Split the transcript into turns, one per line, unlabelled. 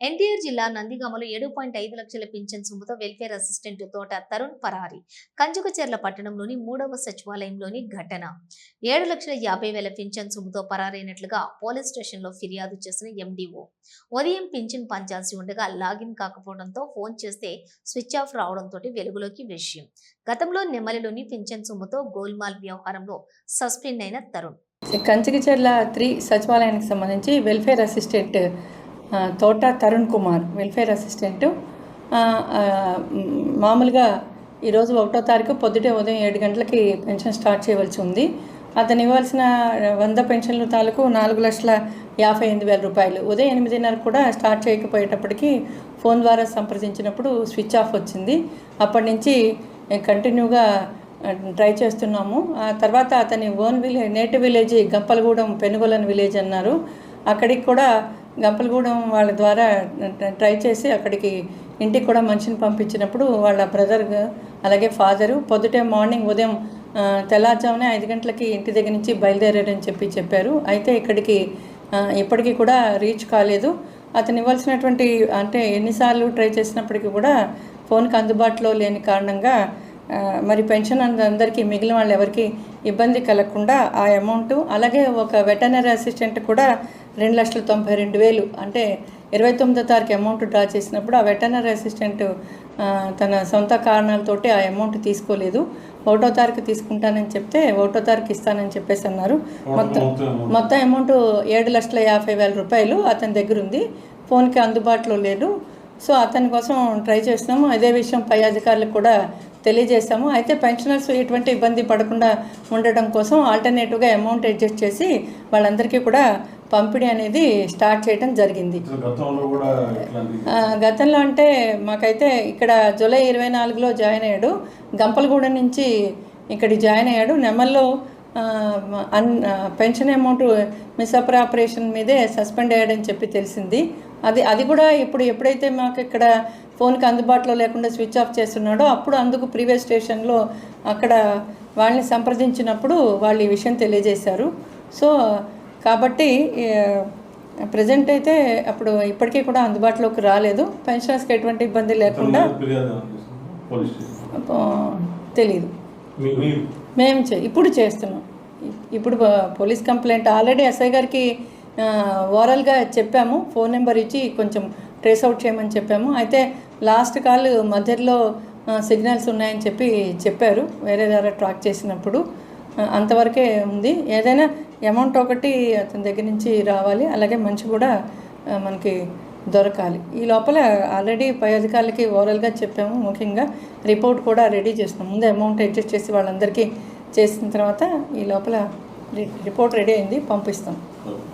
ఎన్టీఆర్ జిల్లా నందిగామలో ఏడు పాయింట్ ఐదు లక్షల పింఛన్ సొమ్ముతో వెల్ఫేర్ అసిస్టెంట్ తోట తరుణ్ పరారి కంచుకచెర్ల పట్టణంలోని మూడవ సచివాలయంలోని ఘటన. ఏడు లక్షల యాభై వేల పింఛన్ సొమ్ముతో పరారైనట్లుగా పోలీస్ స్టేషన్లో ఫిర్యాదు చేసిన ఎండీఓ. ఉదయం పింఛన్ పంచాల్సి ఉండగా లాగిన్ కాకపోవడంతో ఫోన్ చేస్తే స్విచ్ ఆఫ్ రావడంతో వెలుగులోకి విషయం. గతంలో నెమలిలోని పింఛన్ సొమ్ముతో గోల్మాల్ వ్యవహారంలో సస్పెండ్ అయిన తరుణ్.
కంచికిచెర్ల త్రీ సచివాలయానికి సంబంధించి వెల్ఫేర్ అసిస్టెంట్ తోట తరుణ్ కుమార్ వెల్ఫేర్ అసిస్టెంట్ మామూలుగా ఈరోజు ఒకటో తారీఖు పొద్దుటే ఉదయం ఏడు గంటలకి పెన్షన్ స్టార్ట్ చేయవలసి ఉంది. అతను ఇవ్వాల్సిన వంద పెన్షన్ల తాలూకు నాలుగు లక్షల యాభై ఎనిమిది వేల రూపాయలు. ఉదయం ఎనిమిదిన్నర కూడా స్టార్ట్ చేయకపోయేటప్పటికి ఫోన్ ద్వారా సంప్రదించినప్పుడు స్విచ్ ఆఫ్ వచ్చింది. అప్పటి నుంచి కంటిన్యూగా ట్రై చేస్తున్నాము. ఆ తర్వాత అతని own village native village Gampalagudem పెనుగొలని village అన్నారు. అక్కడికి కూడా గంపలగూడెం వాళ్ళ ద్వారా ట్రై చేసి అక్కడికి ఇంటికి కూడా మనిషిని పంపించినప్పుడు వాళ్ళ బ్రదర్ అలాగే ఫాదరు పొద్దుటే మార్నింగ్ ఉదయం ఆ, తెల్లారుజామునే ఐదు గంటలకి ఇంటి దగ్గర నుంచి బయలుదేరారని చెప్పి చెప్పారు. అయితే ఇక్కడికి ఇప్పటికీ కూడా రీచ్ కాలేదు. అతను ఇవ్వాల్సినటువంటి అంటే ఎన్నిసార్లు ట్రై చేసినప్పటికీ కూడా ఫోన్కి అందుబాటులో లేని కారణంగా మరి పెన్షన్ అందరికీ మిగిలిన వాళ్ళు ఎవరికి ఇబ్బంది కలగకుండా ఆ అమౌంట్ అలాగే ఒక వెటనరీ అసిస్టెంట్ కూడా రెండు లక్షల తొంభై రెండు వేలు. అంటే ఇరవై తొమ్మిదో తారీఖు అమౌంట్ డ్రా చేసినప్పుడు ఆ వెటనరీ అసిస్టెంట్ తన సొంత కారణాలతోటి ఆ అమౌంట్ తీసుకోలేదు. ఒకటో తారీఖు తీసుకుంటానని చెప్తే ఒకటో తారీఖు ఇస్తానని చెప్పేసి అన్నారు. మొత్తం మొత్తం అమౌంట్ ఏడు లక్షల యాభై వేల రూపాయలు అతని దగ్గర ఉంది. ఫోన్కి అందుబాటులో లేదు. సో అతని కోసం ట్రై చేస్తున్నాము. అదే విషయం పై అధికారులకు కూడా తెలియజేస్తాము. అయితే పెన్షనర్స్ ఎటువంటి ఇబ్బంది పడకుండా ఉండడం కోసం ఆల్టర్నేటివ్గా అమౌంట్ అడ్జస్ట్ చేసి వాళ్ళందరికీ కూడా పంపిణీ అనేది స్టార్ట్ చేయడం జరిగింది.
గతంలో
అంటే మాకైతే ఇక్కడ జూలై ఇరవై నాలుగులో జాయిన్ అయ్యాడు. గంపలగూడెం నుంచి ఇక్కడికి జాయిన్ అయ్యాడు. నెమల్లో అన్ పెన్షన్ అమౌంట్ మిస్అప్రాపరేషన్ మీదే సస్పెండ్ అయ్యాడని చెప్పి తెలిసింది. అది అది కూడా ఇప్పుడు ఎప్పుడైతే మాకు ఇక్కడ ఫోన్కి అందుబాటులో లేకుండా స్విచ్ ఆఫ్ చేస్తున్నాడో అప్పుడు అందుకు ప్రీవియస్ స్టేషన్లో అక్కడ వాళ్ళని సంప్రదించినప్పుడు వాళ్ళు ఈ విషయం తెలియజేశారు. సో కాబట్టి ప్రజెంట్ అయితే అప్పుడు ఇప్పటికీ కూడా అందుబాటులోకి రాలేదు. పెన్షనర్స్కి ఎటువంటి ఇబ్బంది లేకుండా
మీ
మేము చే ఇప్పుడు చేస్తున్నాం. ఇప్పుడు పోలీస్ కంప్లైంట్ ఆల్రెడీ ఎస్ఐ గారికి ఓరల్గా చెప్పాము. ఫోన్ నెంబర్ ఇచ్చి కొంచెం ట్రేస్ అవుట్ చేయమని చెప్పాము. అయితే లాస్ట్ కాల్ మధ్యలో సిగ్నల్స్ ఉన్నాయని చెప్పి చెప్పారు. వేరే ద్వారా ట్రాక్ చేసినప్పుడు. అంతవరకే ఉంది. ఏదైనా అమౌంట్ ఒకటి అతని దగ్గర నుంచి రావాలి. అలాగే మంచి కూడా మనకి దొరకాలి. ఈ లోపల ఆల్రెడీ పై అధికారులకి ఓవరాల్గా చెప్పాము. ముఖ్యంగా రిపోర్ట్ కూడా రెడీ చేస్తున్నాం. ముందు అమౌంట్ అడ్జస్ట్ చేసి వాళ్ళందరికీ చేసిన తర్వాత ఈ లోపల రి- రిపోర్ట్ రెడీ అయింది. పంపిస్తాం.